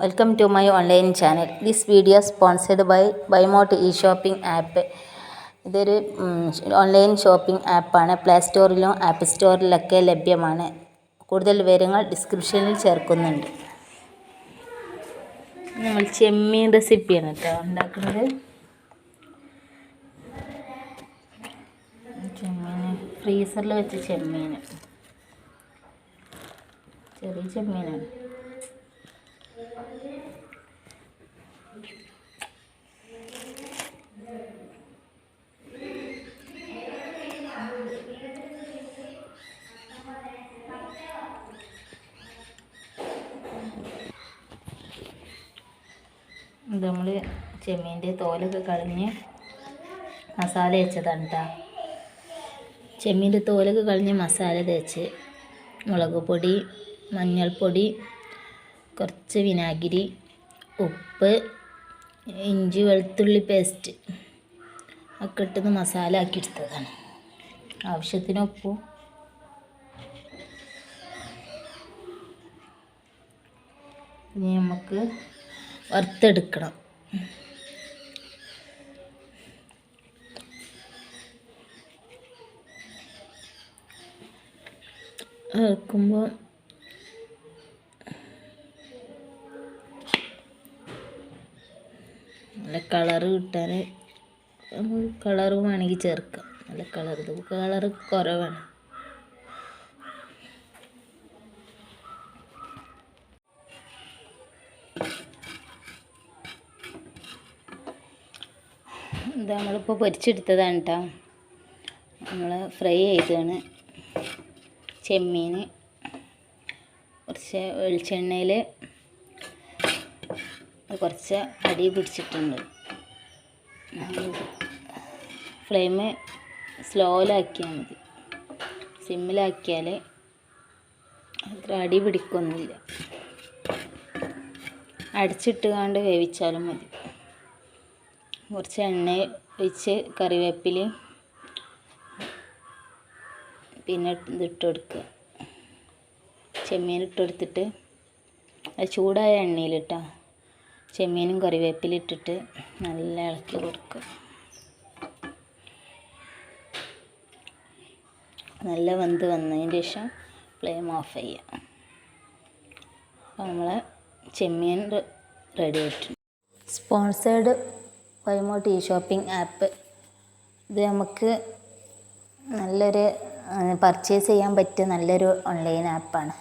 Welcome to my online channel this video sponsored by ബൈമോട്ട് E shopping app ഇതൊരു online shopping ആപ്പാണ് play സ്റ്റോറിലും app സ്റ്റോറിലൊക്കെ ലഭ്യമാണ്. കൂടുതൽ വിവരങ്ങൾ ഡിസ്ക്രിപ്ഷനിൽ ചേർക്കുന്നുണ്ട്. നമ്മൾ ചെമ്മീൻ റെസിപ്പിയാണ് കേട്ടോ ഉണ്ടാക്കുന്നത്. ചെമ്മീൻ ഫ്രീസറിൽ വെച്ച ചെമ്മീൻ ചെറിയ ചെമ്മീനാണ്. ഇത് നമ്മൾ ചെമ്മീന്റെ തോലൊക്കെ കളഞ്ഞ് മസാല വെച്ചതാണ് കേട്ടോ ചെമ്മീന്റെ തോലൊക്കെ കളഞ്ഞ് മസാല തേച്ച് മുളക് പൊടി മഞ്ഞൾപ്പൊടി കുറച്ച് വിനാഗിരി ഉപ്പ് ഇഞ്ചി വെളുത്തുള്ളി പേസ്റ്റ് ഒക്കെ ഇട്ടത് മസാല ആക്കി എടുത്തതാണ്. ആവശ്യത്തിന് ഉപ്പും ഇനി നമുക്ക് വറുത്തെടുക്കണം. വറുക്കുമ്പോൾ നല്ല കളറ് കിട്ടാൻ നമ്മൾ കളറ് വേണമെങ്കിൽ ചേർക്കാം. നല്ല കളർ ഇത് കളറ് കുറവാണ്. ഇത് നമ്മളിപ്പോൾ പൊരിച്ചെടുത്തതാണ് കേട്ടോ നമ്മൾ ഫ്രൈ ചെയ്തതാണ്. ചെമ്മീൻ കുറച്ച് വെളിച്ചെണ്ണയിൽ കുറച്ച് അടി പിടിച്ചിട്ടുണ്ട്. ഫ്ലെയിം സ്ലോയിലാക്കിയാൽ മതി. സിമ്മിലാക്കിയാൽ അത്ര അടി പിടിക്കൊന്നുമില്ല. അടിച്ചിട്ടുകൊണ്ട് വേവിച്ചാലും മതി. കുറച്ച് എണ്ണ ഒഴിച്ച് കറിവേപ്പിൽ പിന്നെ ഇതിട്ട് കൊടുക്കുക ചെമ്മീൻ ഇട്ട് കൊടുത്തിട്ട് അത് ചൂടായ എണ്ണയിലിട്ടോ ചെമ്മീനും കറിവേപ്പിലിട്ടിട്ട് നല്ല ഇളക്കി കൊടുക്കുക. നല്ല വെന്ത് വന്നതിന് ശേഷം ഫ്ലെയിം ഓഫ് ചെയ്യുക. അപ്പോൾ നമ്മളെ ചെമ്മീൻ റെഡി ആയിട്ടുണ്ട്. സ്പോൺസേഡ് വൈമോ ടീ ഷോപ്പിംഗ് ആപ്പ്. ഇത് നമുക്ക് നല്ലൊരു പർച്ചേസ് ചെയ്യാൻ പറ്റിയ നല്ലൊരു ഓൺലൈൻ ആപ്പാണ്.